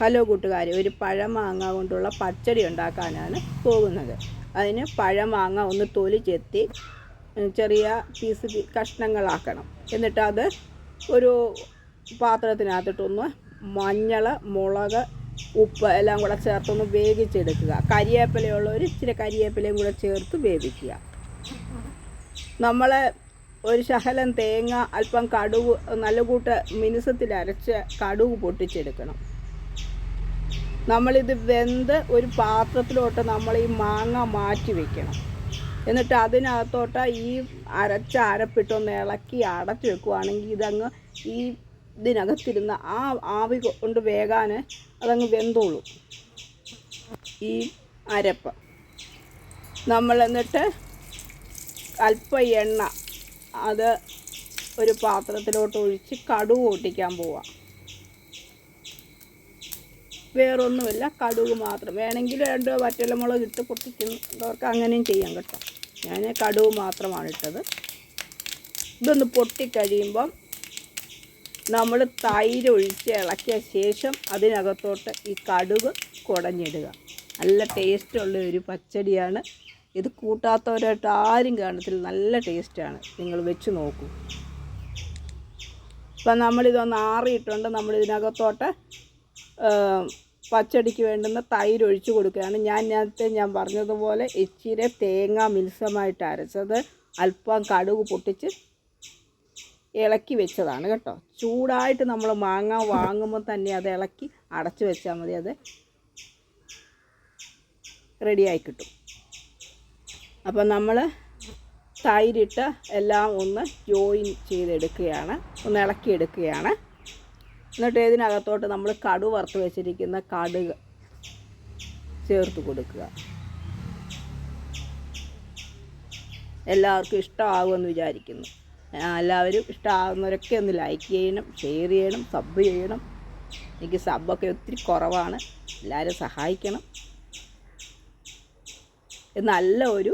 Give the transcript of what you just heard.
Hello കൂട്ടുകാരെ ഒരു പഴമാങ്ങ കൊണ്ടുള്ള പച്ചടി ഉണ്ടാക്കാനാണ് പോകുന്നത്. അതിന് പഴമാങ്ങ ഒന്ന് തൊലി ചെത്തി ചെറിയ പീസ് കഷ്ണങ്ങളാക്കണം. എന്നിട്ട് അത് ഒരു പാത്രത്തിനകത്തിട്ടൊന്ന് മഞ്ഞൾ മുളക് ഉപ്പ് എല്ലാം കൂടെ ചേർത്തൊന്ന് വേവിച്ചെടുക്കുക. കരിവേപ്പിലയുള്ളവർ ഇച്ചിരി കരിയേപ്പിലയും കൂടെ ചേർത്ത് വേവിക്കുക. നമ്മൾ ഒരു ശകലം തേങ്ങ അല്പം കടുക് നല്ല കൂട്ട് മിനുസത്തിൽ അരച്ച് കടുക് പൊട്ടിച്ചെടുക്കണം. നമ്മളിത് വെന്ത് ഒരു പാത്രത്തിലോട്ട് നമ്മൾ ഈ മാങ്ങ മാറ്റി വെക്കണം. എന്നിട്ട് അതിനകത്തോട്ട് ഈ അരച്ച അരപ്പിട്ടൊന്ന് ഇളക്കി അടച്ചു വെക്കുവാണെങ്കിൽ ഇതങ്ങ് ഈ ഇതിനകത്തിരുന്ന ആ ആവി കൊണ്ട് വേകാൻ അതങ്ങ് വെന്തോളും. ഈ അരപ്പ്. നമ്മൾ എന്നിട്ട് അല്പ എണ്ണ അത് ഒരു പാത്രത്തിലോട്ട് ഒഴിച്ച് കടുക് പൊട്ടിക്കാൻ പോവാം. വേറൊന്നുമില്ല. കടുക് മാത്രം. വേണമെങ്കിൽ രണ്ട് വറ്റലമുളക് ഇട്ട് പൊട്ടിക്കുന്നവർക്ക് അങ്ങനെയും ചെയ്യാം കേട്ടോ. ഞാൻ കടുക് മാത്രമാണ് ഇട്ടത്. ഇതൊന്ന് പൊട്ടിക്കഴിയുമ്പം നമ്മൾ തൈര് ഒഴിച്ച് ഇളക്കിയ ശേഷം അതിനകത്തോട്ട് ഈ കടുക് കുടഞ്ഞിടുക. നല്ല ടേസ്റ്റുള്ള ഒരു പച്ചടിയാണ്. ഇത് കൂട്ടാത്തവരായിട്ട് ആരും കാണത്തില്ല. നല്ല ടേസ്റ്റാണ്. നിങ്ങൾ വെച്ച് നോക്കൂ. ഇപ്പം നമ്മളിതൊന്ന് ആറിയിട്ടുണ്ട്. ആ, പച്ചടിക്ക് വേണ്ടുന്ന തൈര് ഒഴിച്ചു കൊടുക്കുകയാണ്. ഞാൻ നേരത്തെ ഞാൻ പറഞ്ഞതുപോലെ ഇച്ചിരി തേങ്ങ മിൽസമായിട്ട് അരച്ചത് അല്പം കടുക് പൊട്ടിച്ച് ഇളക്കി വെച്ചതാണ് കേട്ടോ. ചൂടായിട്ട് നമ്മൾ മാങ്ങ വാങ്ങുമ്പോൾ തന്നെ അത് ഇളക്കി അടച്ചു വെച്ചാൽ മതി. അത് റെഡിയായി കിട്ടും. അപ്പം നമ്മൾ തൈരിട്ട് എല്ലാം ഒന്ന് ജോയിൻ ചെയ്തെടുക്കുകയാണ്. ഒന്ന് ഇളക്കിയെടുക്കുകയാണ്. എന്നിട്ട് ഇതിനകത്തോട്ട് നമ്മൾ കടു വറുത്ത് വെച്ചിരിക്കുന്ന കടുക് ചേർത്ത് കൊടുക്കുക. എല്ലാവർക്കും ഇഷ്ടമാകുമെന്ന് വിചാരിക്കുന്നു. എല്ലാവരും ഇഷ്ടമാകുന്നവരൊക്കെ ഒന്ന് ലൈക്ക് ചെയ്യണം ഷെയർ ചെയ്യണം സബ് ചെയ്യണം. എനിക്ക് സബ്ബൊക്കെ ഒത്തിരി കുറവാണ്. എല്ലാവരും സഹായിക്കണം. നല്ല ഒരു